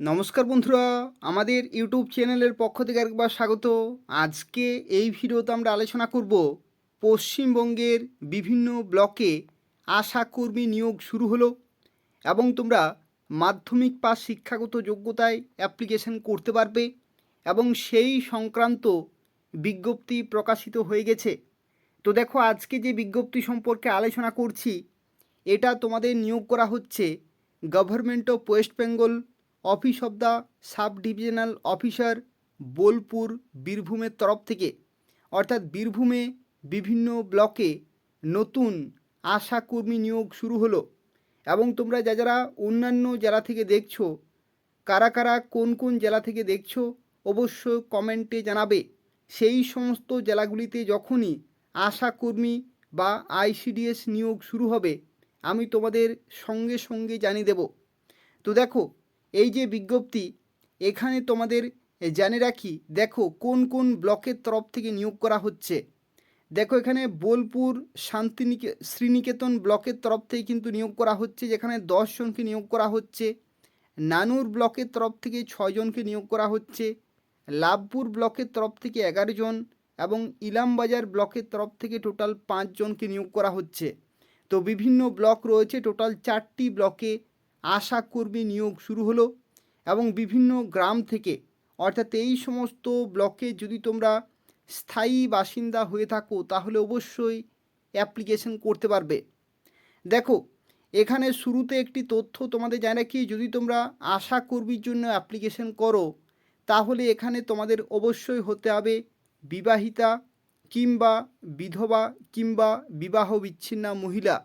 নমস্কার বন্ধুরা, আমাদের ইউটিউব চ্যানেলের পক্ষ থেকে একবার স্বাগত। আজকে এই ভিডিওতে আমরা আলোচনা করব পশ্চিমবঙ্গের বিভিন্ন ব্লকে আশা কর্মী নিয়োগ শুরু হলো এবং তোমরা মাধ্যমিক পাস শিক্ষাগত যোগ্যতায় অ্যাপ্লিকেশন করতে পারবে এবং সেই সংক্রান্ত বিজ্ঞপ্তি প্রকাশিত হয়ে গেছে। তো দেখো, আজকে যে বিজ্ঞপ্তি সম্পর্কে আলোচনা করছি, এটা তোমাদের নিয়োগ করা হচ্ছে government of West Bengal office of the sub divisional officer Bolpur বীরভূমের তরফ থেকে। অর্থাৎ বীরভূমে বিভিন্ন ব্লকে নতুন আশা কর্মী নিয়োগ শুরু হলো এবং তোমরা যা যারা অন্যান্য জেলা থেকে দেখছ, কারা কারা কোন কোন জেলা থেকে দেখছ অবশ্য কমেন্টে জানাবে। সেই সমস্ত জেলাগুলিতে যখনই আশা কর্মী বা আইসিডিএস নিয়োগ শুরু হবে, আমি তোমাদের সঙ্গে সঙ্গে জানিয়ে দেব। তো দেখো এই যে বিজ্ঞপ্তি, এখানে তোমাদের জানে রাখি, দেখো কোন কোন ব্লকের তরফ থেকে নিয়োগ করা হচ্ছে। দেখো এখানে বোলপুর, শান্তিনিকে, শ্রীনিকেতন ব্লকের তরফ থেকে কিন্তু নিয়োগ করা হচ্ছে, যেখানে দশ জনকে নিয়োগ করা হচ্ছে। নানুর ব্লকের তরফ থেকে ছয়জনকে নিয়োগ করা হচ্ছে। লাভপুর ব্লকের তরফ থেকে এগারো জন এবং ইলামবাজার ব্লকের তরফ থেকে টোটাল পাঁচজনকে নিয়োগ করা হচ্ছে। তো বিভিন্ন ব্লক রয়েছে, টোটাল চারটি ব্লকে আশা কর্মী নিয়োগ শুরু হলো এবং বিভিন্ন গ্রাম থেকে, অর্থাৎ এই সমস্ত ব্লকে যদি তোমরা স্থায়ী বাসিন্দা হয়ে থাকো, তাহলে অবশ্যই অ্যাপ্লিকেশন করতে পারবে। দেখো, এখানে শুরুতে একটি তথ্য তোমাদের জানা কি যদি তোমরা আশা কর্মীর জন্য অ্যাপ্লিকেশন করো, তাহলে এখানে তোমাদের অবশ্যই হতে হবে বিবাহিতা কিংবা বিধবা কিংবা বিবাহ বিচ্ছিন্না মহিলা।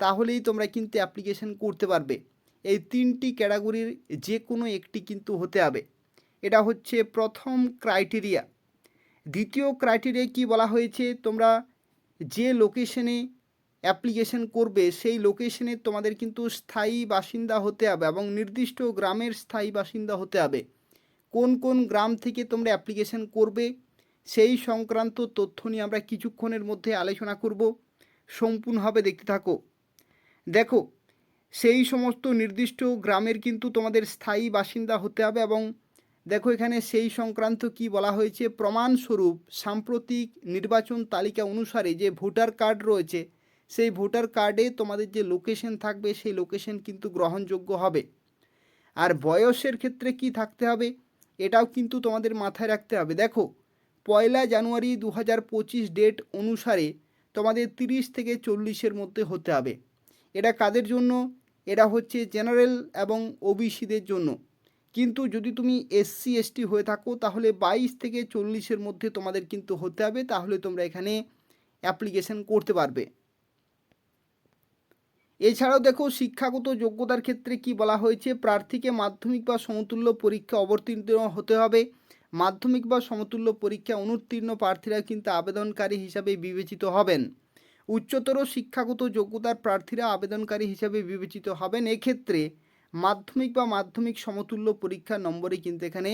তাহলেই তোমরা কিন্তু অ্যাপ্লিকেশন করতে পারবে। এই তিনটি ক্যাটাগরির যে কোনো একটি কিন্তু হতে হবে। এটা হচ্ছে প্রথম ক্রাইটেরিয়া। দ্বিতীয় ক্রাইটেরিয়া কি বলা হয়েছে? তোমরা যে লোকেশনে অ্যাপ্লিকেশন করবে, সেই লোকেশনে তোমাদের কিন্তু স্থায়ী বাসিন্দা হতে হবে এবং নির্দিষ্ট গ্রামের স্থায়ী বাসিন্দা হতে হবে। কোন কোন গ্রাম থেকে তোমরা অ্যাপ্লিকেশন করবে, সেই সংক্রান্ত তথ্য নিয়ে আমরা কিছুক্ষণের মধ্যে আলোচনা করব। সম্পূর্ণভাবে দেখতে থাকো। দেখো সেই সমস্ত নির্দিষ্ট গ্রামের কিন্তু তোমাদের স্থায়ী বাসিন্দা হতে হবে এবং দেখো এখানে সেই সংক্রান্ত কি বলা হয়েছে? প্রমাণস্বরূপ সাম্প্রতিক নির্বাচন তালিকা অনুসারে যে ভোটার কার্ড রয়েছে, সেই ভোটার কার্ডে তোমাদের যে লোকেশন থাকবে, সেই লোকেশন কিন্তু গ্রহণযোগ্য হবে। আর বয়সের ক্ষেত্রে কি থাকতে হবে? এটাও কিন্তু তোমাদের মাথায় রাখতে হবে। দেখো, পয়লা জানুয়ারি দু হাজার পঁচিশ ডেট অনুসারে তোমাদের তিরিশ থেকে চল্লিশের মধ্যে হতে হবে। এটা কাদের জন্য? এটা হচ্ছে জেনারেল এবং ওবিসিদের জন্য। কিন্তু যদি তুমি এসসি, এসটি হয়ে থাকো, তাহলে বাইশ থেকে চল্লিশের মধ্যে তোমাদের কিন্তু হতে হবে। তাহলে তোমরা এখানে অ্যাপ্লিকেশন করতে পারবে। এছাড়াও দেখো, শিক্ষাগত যোগ্যতার ক্ষেত্রে কি বলা হয়েছে? প্রার্থীকে মাধ্যমিক বা সমতুল্য পরীক্ষা অবতীর্ণ হতে হবে। মাধ্যমিক বা সমতুল্য পরীক্ষা অনুত্তীর্ণ প্রার্থীরা কিন্তু আবেদনকারী হিসাবে বিবেচিত হবেন। উচ্চতর শিক্ষাগত যোগ্যতার প্রার্থীরা আবেদনকারী হিসাবে বিবেচিত হবেন। এক্ষেত্রে মাধ্যমিক বা মাধ্যমিক সমতুল্য পরীক্ষার নম্বরে কিন্তু এখানে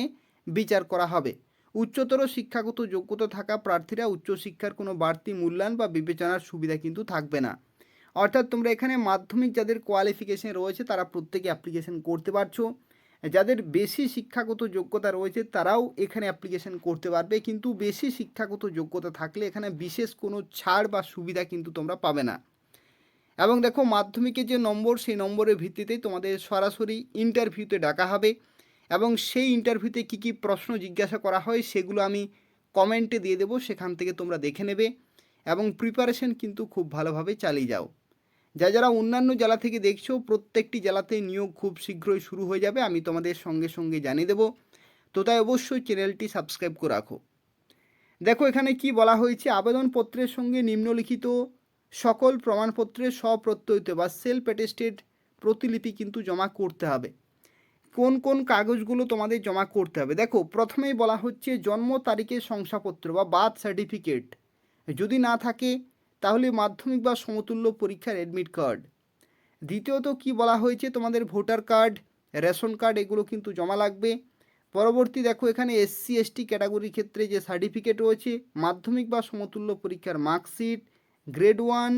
বিচার করা হবে। উচ্চতর শিক্ষাগত যোগ্যতা থাকা প্রার্থীরা উচ্চশিক্ষার কোনো বাড়তি মূল্যায়ন বা বিবেচনার সুবিধা কিন্তু থাকবে না। অর্থাৎ তোমরা এখানে মাধ্যমিক যাদের কোয়ালিফিকেশন রয়েছে, তারা প্রত্যেকে অ্যাপ্লিকেশন করতে পারছ। যাদের বেশি শিক্ষাগত যোগ্যতা রয়েছে তারাও এখানে অ্যাপ্লিকেশন করতে পারবে। কিন্তু বেশি শিক্ষাগত যোগ্যতা থাকলে এখানে বিশেষ কোনো ছাড় বা সুবিধা কিন্তু তোমরা পাবে না। এবং দেখো মাধ্যমিকের যে নম্বর, সেই নম্বরের ভিত্তিতেই তোমাদের সরাসরি ইন্টারভিউতে ডাকা হবে। এবং সেই ইন্টারভিউতে কী কী প্রশ্ন জিজ্ঞাসা করা হয় সেগুলো আমি কমেন্টে দিয়ে দেবো, সেখান থেকে তোমরা দেখে নেবে। এবং প্রিপারেশন কিন্তু খুব ভালোভাবে চালিয়ে যাও। যা যারা অন্যান্য জেলা থেকে দেখছ, প্রত্যেকটি জেলাতে নিয়োগ খুব শীঘ্রই শুরু হয়ে যাবে, আমি তোমাদের সঙ্গে সঙ্গে জানিয়ে দেবো। তো তাই অবশ্যই চ্যানেলটি সাবস্ক্রাইব করে রাখো। দেখো, এখানে কি বলা হয়েছে? আবেদনপত্রের সঙ্গে নিম্নলিখিত সকল প্রমাণপত্রের স্বপ্রত্যয়িত বা সেলফ অ্যাটেস্টেড প্রতিলিপি কিন্তু জমা করতে হবে। কোন কোন কাগজগুলো তোমাদের জমা করতে হবে? দেখো, প্রথমেই বলা হচ্ছে জন্ম, তারিখের শংসাপত্র বা বার্থ সার্টিফিকেট যদি না থাকে তাহলে মাধ্যমিক বা সমতুল্য পরীক্ষার অ্যাডমিট কার্ড দ্বিতীয়ত, কি বলা হয়েছে তোমাদের ভোটার কার্ড, রেশন কার্ড, এগুলো কিন্তু জমা লাগবে। পরবর্তী দেখো, এখানে এসসি এসটি ক্যাটাগরির ক্ষেত্রে যে সার্টিফিকেট রয়েছে, মাধ্যমিক বা সমতুল্য পরীক্ষার মার্কশিট গ্রেড ওয়ান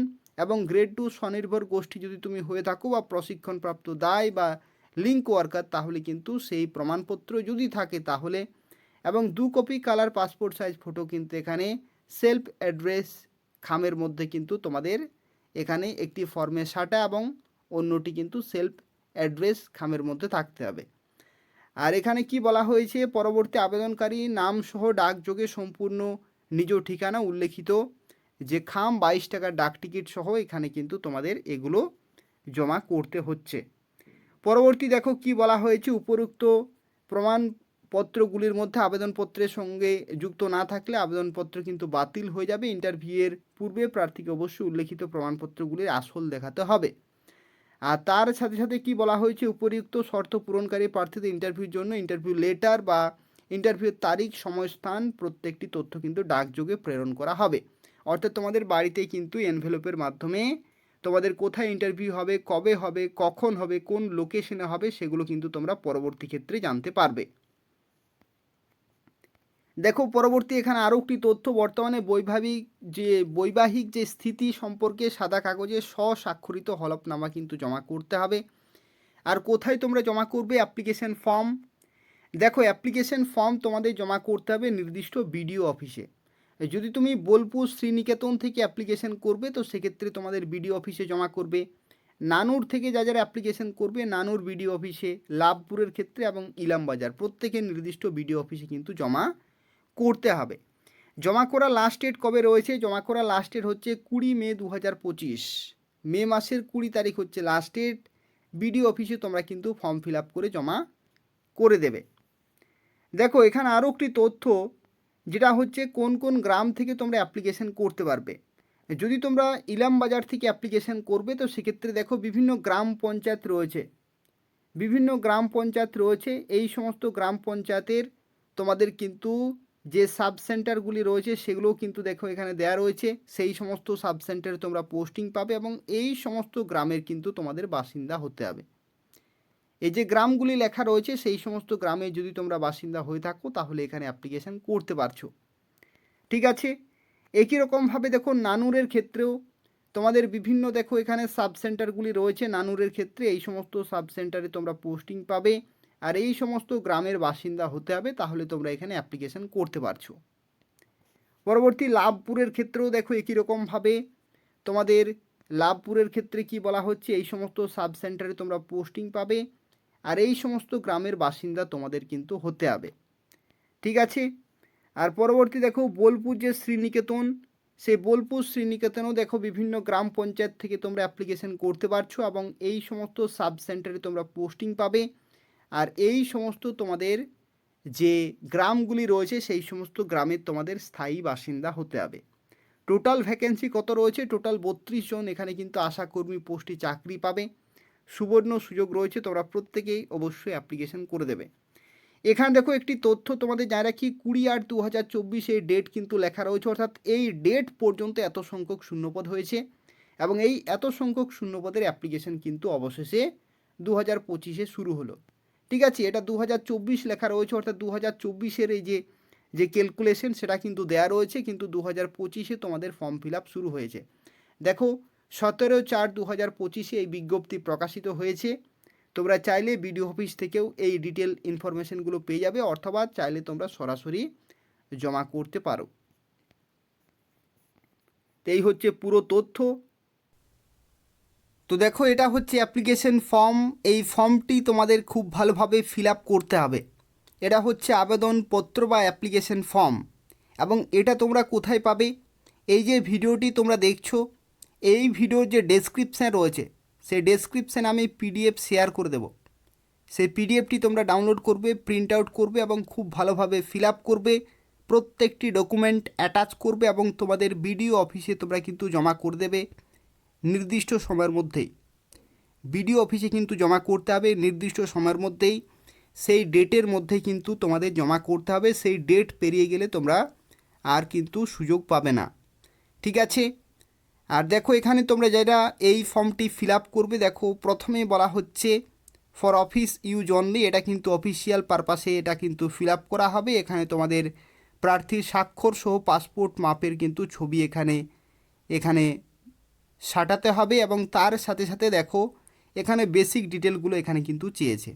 এবং গ্রেড টু স্বনির্ভর গোষ্ঠী যদি তুমি হয়ে থাকো বা প্রশিক্ষণপ্রাপ্ত দায় বা লিঙ্ক ওয়ার্কার তাহলে কিন্তু সেই প্রমাণপত্র যদি থাকে তাহলে। এবং দু copy colour passport size photo কিন্তু এখানে সেলফ অ্যাড্রেস খামের মধ্যে কিন্তু তোমাদের এখানে একটি ফর্মে সাটা এবং অন্যটি কিন্তু সেলফ অ্যাড্রেস খামের মধ্যে থাকতে হবে। আর এখানে কি বলা হয়েছে? পরবর্তী আবেদনকারী নাম সহ ডাকযোগে সম্পূর্ণ নিজ ঠিকানা উল্লেখিত। যে খাম বাইশ টাকার ডাক টিকিট সহ এখানে কিন্তু তোমাদের এগুলো জমা করতে হচ্ছে। পরবর্তী দেখো কি বলা হয়েছে? উপরোক্ত প্রমাণপত্রগুলির মধ্যে আবেদনপত্রের সঙ্গে যুক্ত না থাকলে আবেদনপত্র কিন্তু বাতিল হয়ে যাবে। ইন্টারভিউয়ের পূর্বে প্রার্থীকে অবশ্যই উল্লেখিত প্রমাণপত্রগুলির আসল দেখাতে হবে। আর তার সাথে সাথে কি বলা হয়েছে? উপরিউক্ত শর্ত পূরণকারী প্রার্থীদের ইন্টারভিউর জন্য ইন্টারভিউ লেটার বা ইন্টারভিউর তারিখ সময় স্থান প্রত্যেকটি তথ্য কিন্তু ডাকযোগে প্রেরণ করা হবে। অর্থাৎ তোমাদের বাড়িতেই কিন্তু এনভেলপের মাধ্যমে তোমাদের কোথায় ইন্টারভিউ হবে, কবে হবে, কখন হবে, কোন লোকেশনে হবে, সেগুলো কিন্তু তোমরা পরবর্তী ক্ষেত্রে জানতে পারবে। দেখো, পরবর্তী এখানে আরও একটি তথ্য, বর্তমানে বৈবাহিক যে বৈবাহিক যে স্থিতি সম্পর্কে সাদা কাগজে স্বস্বাক্ষরিত হলফনামা কিন্তু জমা করতে হবে। আর কোথায় তোমরা জমা করবে? Application form. দেখো, অ্যাপ্লিকেশন ফর্ম তোমাদের জমা করতে হবে নির্দিষ্ট বিডিও অফিসে। যদি তুমি বোলপুর শ্রীনিকেতন থেকে অ্যাপ্লিকেশন করবে, তো সেক্ষেত্রে তোমাদের বিডিও অফিসে জমা করবে। নানুর থেকে যা, যারা অ্যাপ্লিকেশন করবে, নানুর বিডিও অফিসে, লাভপুরের ক্ষেত্রে এবং ইলামবাজার, প্রত্যেকের নির্দিষ্ট বিডিও অফিসে কিন্তু জমা করতে হবে। জমা করা লাস্ট ডেট কবে রয়েছে? জমা করা লাস্ট ডেট হচ্ছে কুড়ি মে দু হাজার পঁচিশ। মে মাসের কুড়ি তারিখ হচ্ছে লাস্ট ডেট বিডিও অফিসে তোমরা কিন্তু ফর্ম ফিল আপ করে জমা করে দেবে। দেখো, এখানে আরও একটি তথ্য, যেটা হচ্ছে কোন কোন গ্রাম থেকে তোমরা অ্যাপ্লিকেশন করতে পারবে। যদি তোমরা ইলাম বাজার থেকে অ্যাপ্লিকেশন করবে, তো সেক্ষেত্রে দেখো বিভিন্ন গ্রাম পঞ্চায়েত রয়েছে। বিভিন্ন গ্রাম পঞ্চায়েত রয়েছে। এই সমস্ত গ্রাম পঞ্চায়েতের তোমাদের কিন্তু যে সাব সেন্টারগুলি রয়েছে সেগুলোও কিন্তু দেখো এখানে দেয়া রয়েছে। সেই সমস্ত সাব সেন্টারে তোমরা পোস্টিং পাবে এবং এই সমস্ত গ্রামের কিন্তু তোমাদের বাসিন্দা হতে হবে। এই যে গ্রামগুলি লেখা রয়েছে সেই সমস্ত গ্রামে যদি তোমরা বাসিন্দা হয়ে থাকো তাহলে এখানে অ্যাপ্লিকেশান করতে পারছ। ঠিক আছে? একই রকমভাবে দেখো নানুরের ক্ষেত্রেও তোমাদের বিভিন্ন দেখো এখানে সাব সেন্টারগুলি রয়েছে। নানুরের ক্ষেত্রে এই সমস্ত সাব সেন্টারে তোমরা পোস্টিং পাবে। আর এই সমস্ত গ্রামের বাসিন্দা হতে হবে, তাহলে তোমরা এখানে অ্যাপ্লিকেশান করতে পারছ। পরবর্তী লাভপুরের ক্ষেত্রেও দেখো একই রকমভাবে তোমাদের লাভপুরের ক্ষেত্রে কি বলা হচ্ছে? এই সমস্ত সাব সেন্টারে তোমরা পোস্টিং পাবে আর এই সমস্ত গ্রামের বাসিন্দা তোমাদের কিন্তু হতে হবে। ঠিক আছে? আর পরবর্তী দেখো বোলপুর যে শ্রীনিকেতন, সেই বোলপুর শ্রীনিকেতনও দেখো বিভিন্ন গ্রাম পঞ্চায়েত থেকে তোমরা অ্যাপ্লিকেশন করতে পারছ এবং এই সমস্ত সাব সেন্টারে তোমরা পোস্টিং পাবে। আর এই সমস্ত তোমাদের যে গ্রামগুলি রয়েছে, সেই সমস্ত গ্রামের তোমাদের স্থায়ী বাসিন্দা হতে হবে। টোটাল ভ্যাকেন্সি কত রয়েছে? টোটাল বত্রিশ জন। এখানে কিন্তু আশাকর্মী পোস্টে চাকরি পাবে। সুবর্ণ সুযোগ রয়েছে। তোমরা প্রত্যেকেই অবশ্যই অ্যাপ্লিকেশন করে দেবে। এখানে দেখো একটি তথ্য তোমাদের জানা রাখি, কুড়ি আট দু হাজার চব্বিশে ডেট কিন্তু লেখা রয়েছে। অর্থাৎ এই ডেট পর্যন্ত এত সংখ্যক শূন্যপদ হয়েছে এবং এই এত সংখ্যক শূন্যপদের অ্যাপ্লিকেশন কিন্তু অবশেষে দু হাজার পঁচিশে শুরু হলো। ঠিক আছে, এটা দু হাজার চব্বিশ লেখা রয়েছে, অর্থাৎ দু হাজার এই যে যে ক্যালকুলেশন সেটা কিন্তু দেয়া রয়েছে, কিন্তু দু হাজার পঁচিশে তোমাদের ফর্ম ফিল আপ শুরু হয়েছে। দেখো, সতেরো চার দু হাজার পঁচিশে এই বিজ্ঞপ্তি প্রকাশিত হয়েছে। তোমরা চাইলে বিডিও অফিস থেকেও এই ডিটেল ইনফরমেশনগুলো পেয়ে যাবে, অথবা চাইলে তোমরা সরাসরি জমা করতে পারো। তো এই হচ্ছে পুরো তথ্য। তো দেখো, এটা হচ্ছে অ্যাপ্লিকেশন ফর্ম এই ফর্মটি তোমাদের খুব ভালোভাবে ফিল করতে হবে। এটা হচ্ছে আবেদনপত্র বা অ্যাপ্লিকেশন ফর্ম এবং এটা তোমরা কোথায় পাবে? এই যে ভিডিওটি তোমরা দেখছ, এই ভিডিওর যে ডেসক্রিপশান রয়েছে, সেই ডেসক্রিপশানে আমি পিডিএফ শেয়ার করে দেবো। সেই পিডিএফটি তোমরা ডাউনলোড করবে প্রিন্ট আউট করবে এবং খুব ভালোভাবে ফিল করবে, প্রত্যেকটি ডকুমেন্ট অ্যাটাচ করবে এবং তোমাদের বিডিও অফিসে তোমরা কিন্তু জমা করে দেবে। নির্দিষ্ট সময়ের মধ্যেই। বিডিও অফিসে কিন্তু জমা করতে হবে, নির্দিষ্ট সময়ের মধ্যেই। সেই ডেটের মধ্যে কিন্তু তোমাদের জমা করতে হবে, সেই ডেট পেরিয়ে গেলে তোমরা আর কিন্তু সুযোগ পাবে না। ঠিক আছে? আর দেখো এখানে তোমরা যারা এই ফর্মটি ফিল করবে, দেখো প্রথমে বলা হচ্ছে ফর অফিস ইউজ অনলি এটা কিন্তু অফিসিয়াল পারপাসে এটা কিন্তু ফিল করা হবে। এখানে তোমাদের প্রার্থীর স্বাক্ষর সহ পাসপোর্ট মাপের কিন্তু ছবি এখানে এখানে সাটাতে হবে এবং তার সাথে সাথে দেখো, এখানে বেসিক ডিটেলগুলো এখানে কিন্তু চেয়েছে।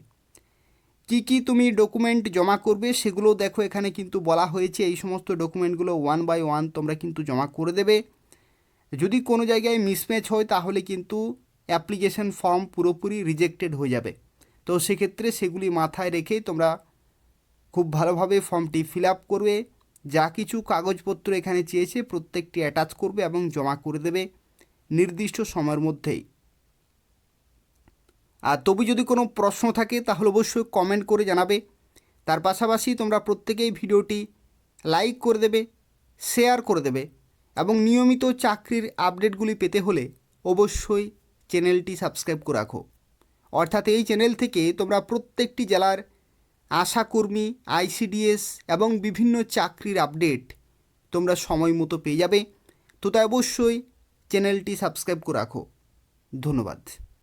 কি কি তুমি ডকুমেন্ট জমা করবে সেগুলো দেখো, এখানে কিন্তু বলা হয়েছে। এই সমস্ত ডকুমেন্টগুলো ওয়ান বাই ওয়ান তোমরা কিন্তু জমা করে দেবে। যদি কোনো জায়গায় মিসম্যাচ হয়, তাহলে কিন্তু অ্যাপ্লিকেশন ফর্ম পুরোপুরি রিজেক্টেড হয়ে যাবে। তো সেক্ষেত্রে সেগুলি মাথায় রেখেই তোমরা খুব ভালোভাবে ফর্মটি ফিল আপ করবে। যা কিছু কাগজপত্র এখানে চেয়েছে, প্রত্যেকটি অ্যাটাচ করবে এবং জমা করে দেবে। নির্দিষ্ট সময়ের মধ্যেই। আর তবু যদি কোনো প্রশ্ন থাকে, তাহলে অবশ্যই কমেন্ট করে জানাবে। তার পাশাপাশি তোমরা প্রত্যেকেই ভিডিওটি লাইক করে দেবে শেয়ার করে দেবে এবং নিয়মিত চাকরির আপডেটগুলি পেতে হলে অবশ্যই চ্যানেলটি সাবস্ক্রাইব করে রাখো। অর্থাৎ এই চ্যানেল থেকে তোমরা প্রত্যেকটি জেলার আশাকর্মী আইসিডিএস এবং বিভিন্ন চাকরির আপডেট তোমরা সময় মতো পেয়ে যাবে। তো তাই অবশ্যই চ্যানেলটি সাবস্ক্রাইব করে রাখো ধন্যবাদ